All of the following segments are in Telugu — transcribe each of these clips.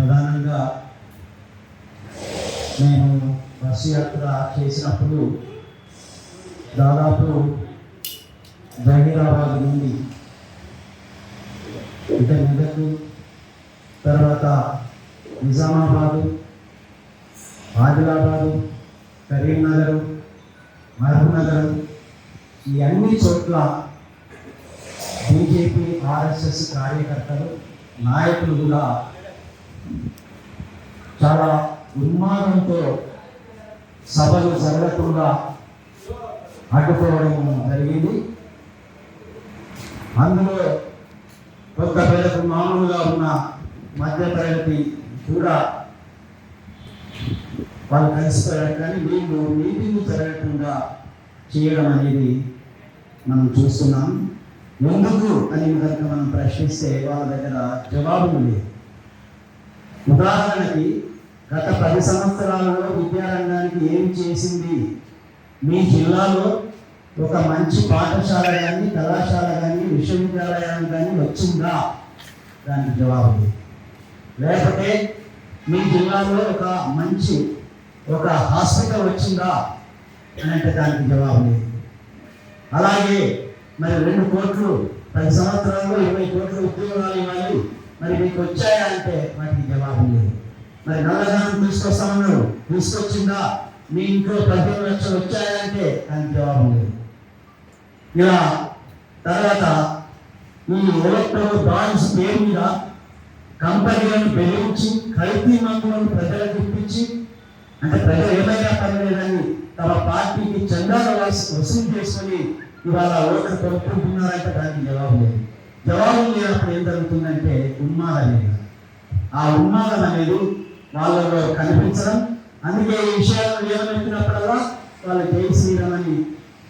ప్రధానంగా నేను బస్సు యాత్ర చేసినప్పుడు దాదాపు జహీరాబాద్ నుండి అంటే మెదక్ తర్వాత నిజామాబాదు ఆదిలాబాదు కరీంనగర్ మహబూబ్నగర్ ఈ అన్ని చోట్ల బీజేపీ ఆర్ఎస్ఎస్ కార్యకర్తలు నాయకులు కూడా చాలా ఉన్మాదంతో సభలు జరగకుండా అడ్డుకోవడం జరిగింది. అందులో కొంత పేదకు మామూలుగా ఉన్న మధ్యతరగతి కూడా వాళ్ళు కలిసిపోయారు. కానీ వీళ్ళు మీటింగ్ జరగకుండా చేయడం అనేది మనం చూస్తున్నాం. ఎందుకు అని కనుక మనం ప్రశ్నిస్తే వాళ్ళ దగ్గర జవాబు లేదు ఉదాహరణకి గత పది సంవత్సరాలలో విద్యారంగానికి ఏం చేసింది? మీ జిల్లాలో ఒక మంచి పాఠశాల కానీ కళాశాల కానీ విశ్వవిద్యాలయం కానీ వచ్చిందా? దానికి జవాబు లేదు. లేకపోతే మీ జిల్లాలో ఒక మంచి ఒక హాస్పిటల్ వచ్చిందా? అని అంటే దానికి జవాబు లేదు. అలాగే మరి రెండు కోట్లు పది సంవత్సరాల్లో ఇరవై కోట్లు ఉద్యోగాలు ఇవ్వాలి. మరి మీకు వచ్చాయా అంటే వాటికి జవాబు లేదు. మరి నల్లధనం తీసుకొస్తామన్నాడు తీసుకొచ్చిందా మీ ఇంట్లో పదిహేను లక్షలు వచ్చాయంటే దానికి జవాబు లేదు. ఇలా తర్వాత ఈ ఎలక్ట్రో బాండ్స్ పేరు మీద కంపెనీలను పెరిగించి కల్తీ మందులను ప్రజలకు ఇప్పించి అంటే ప్రజలు ఏమైనా పర్లేదని తమ పార్టీకి చందాల వసూలు చేసుకొని ఇవాళ ఓట్లు కొనుక్కుంటున్నారంటే దానికి జవాబు లేదు. జవాబు లేనప్పుడు ఏం జరుగుతుందంటే ఉన్మాదం లేదు. ఆ ఉన్మాదం అనేది వాళ్ళలో కనిపించడం. అందుకే ఈ విషయాలను లేవనెత్తినప్పుడల్లా వాళ్ళు జై శ్రీరామ్ అని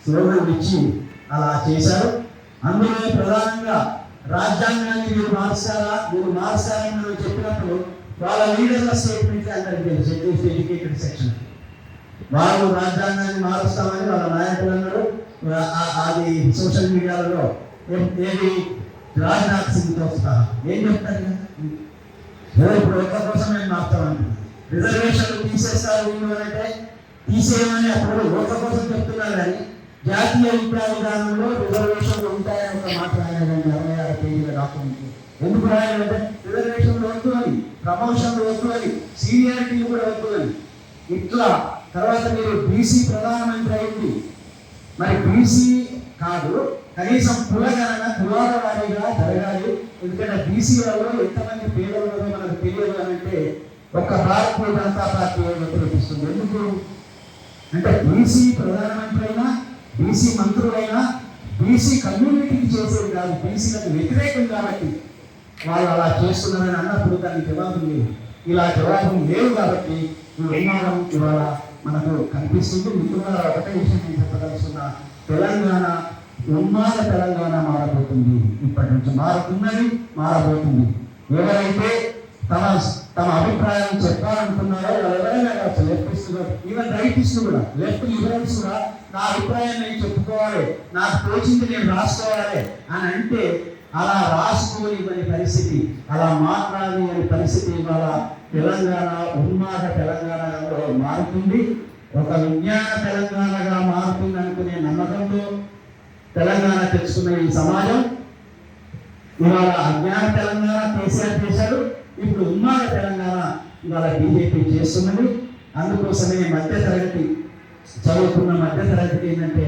స్లోగన్ ఇచ్చి అలా చేశారు. అందులో ప్రధానంగా రాజ్యాంగాన్ని మీరు మార్చారా? మీరు మార్చారని మనం చెప్పినప్పుడు వాళ్ళ లీడర్ల స్టేట్మెంట్ అందరికి తెలుసు. At least educated section. వాళ్ళు రాజ్యాంగాన్ని మారుస్తామని వాళ్ళ నాయకులు అన్నారు ఆ- అది సోషల్ మీడియాలో ఏది రాజ్నాథ్ సింగ్తో సహా ఏం చెప్తారు? కదా? ఇప్పుడు ఒక్క కోసం నేను మార్చామంటున్నాం రిజర్వేషన్లు తీసేస్తారు వీళ్ళు అంటే తీసేయమని అప్పుడు ఓట్ల కోసం చెప్తున్నారు కానీ జాతీయ విద్యా విధానంలో రిజర్వేషన్లు ఉంటాయని ఒక మాట రాయాలండి అరవై ఆరు పేజీల డాక్యుమెంట్ ఎందుకు రాయాలంటే రిజర్వేషన్లు వద్దు అని ప్రమోషన్లు వద్దు అని సీనియారిటీ కూడా వద్దు అని. ఇట్లా తర్వాత మీరు బీసీ ప్రధానమంత్రి అయింది. మరి బీసీ కాదు కనీసం కులగణన కులాల వారీగా జరగాలి. ఎందుకంటే బీసీలలో ఎంతమంది పేదలు మనకు తెలియదు అని అంటే ఒక్క భారతీయ జనతా పార్టీ వ్యతిరేకిస్తుంది ఎందుకు? అంటే బీసీ ప్రధానమంత్రి అయినా బీసీ మంత్రులైనా బీసీ కమ్యూనిటీకి చేసేది కాదు బీసీలకు వ్యతిరేకం కాబట్టి వాళ్ళు అలా చేస్తున్నారని అన్నప్పుడు దానికి జవాబు లేదు. ఇలా జవాబు లేవు కాబట్టి ఈ ఇవాళ మనకు కనిపిస్తుంది. మిత్రుల ఒకటే విషయం నేను చెప్పదలుచుకున్నా. తెలంగాణ ఉన్మాద తెలంగాణ మారబోతుంది. ఇప్పటి నుంచి మారుతున్నది మారబోతుంది. ఎవరైతే తమ తమ అభిప్రాయాన్ని చెప్పాలనుకున్నారో ఎవరైనా కావచ్చు లెఫ్టిస్ట్ ఈవెన్ రైటిస్ట్ కూడా లెఫ్ట్ లిబరల్స్ కూడా నా అభిప్రాయం నేను చెప్పుకోవాలి నాకు తోచింది నేను రాసుకోవాలి అని అంటే అలా రాసుకోని పరిస్థితి అలా మాట్లాడని అనే పరిస్థితి ఇవాళ తెలంగాణ ఉన్మాద తెలంగాణలో మారుతుంది. ఒక విజ్ఞాన తెలంగాణగా మారుతుంది అనుకునే నమ్మకంతో తెలంగాణ తెచ్చుకున్న ఈ సమాజం ఇవాళ అజ్ఞాన తెలంగాణ కేసీఆర్ చేశాడు. ఇప్పుడు ఉన్మాద తెలంగాణ ఇవాళ బీజేపీ చేస్తున్నది. అందుకోసమే మధ్య తరగతి చదువుకున్న మధ్య తరగతి ఏంటంటే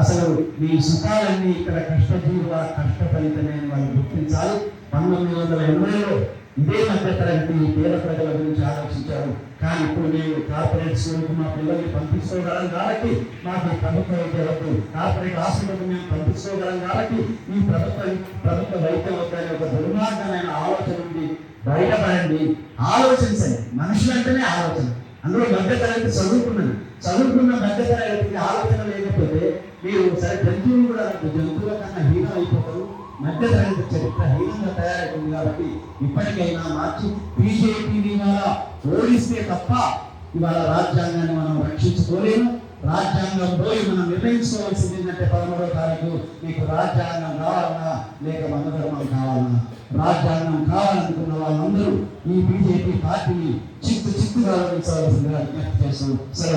అసలు మీ సుఖాలన్నీ ఇక్కడ కష్టజీవ కష్ట ఫలితమే వాళ్ళు గుర్తించాలి. పంతొమ్మిది వందల ఎనభైలో ఇదే మధ్య తరగతి పేద ప్రజల గురించి ఆలోచించారు. కానీ ఇప్పుడు నేను కార్పొరేట్ స్కూల్కి మా పిల్లల్ని పంపించుకోగలం కాబట్టి మాకు ప్రభుత్వ విద్య వద్దు. కార్పొరేట్ హాస్పిటల్కి మేము పంపించుకోగలం కాబట్టి ఈ ప్రభుత్వ ప్రభుత్వ వైద్యం వద్దని ఒక దుర్మార్గమైన ఆలోచన ఉంది. బయటపడండి. ఆలోచించండి. మనుషులంటేనే ఆలోచన. అందులో మధ్యతరగతి చదువుకున్నది. చదువుకున్న మధ్యతరగతికి ఆలోచన లేకపోతే మీరు సరే జంతువులు కూడా జంతువుల కన్నా హీనం అయిపోతారు మధ్యతరగతి చరిత్ర హీనంగా తయారైంది కాబట్టి ఇప్పటికైనా మార్చి బీజేపీని ఇవాళ ఓడిస్తే తప్ప ఇవాళ రాజ్యాంగాన్ని మనం రక్షించుకోలేము. రాజ్యాంగం పోయి మనం నిర్ణయించుకోవాల్సింది ఏంటంటే పదమూడవ తారీఖు మీకు రాజ్యాంగం కావాలన్నా లేక మనధర్మం కావాలన్నా. రాజ్యాంగం కావాలనుకున్న వాళ్ళందరూ ఈ బీజేపీ పార్టీని చిత్తు చిత్తుగా వహించవలసిందిగా విజ్ఞప్తి చేస్తూ సెలవు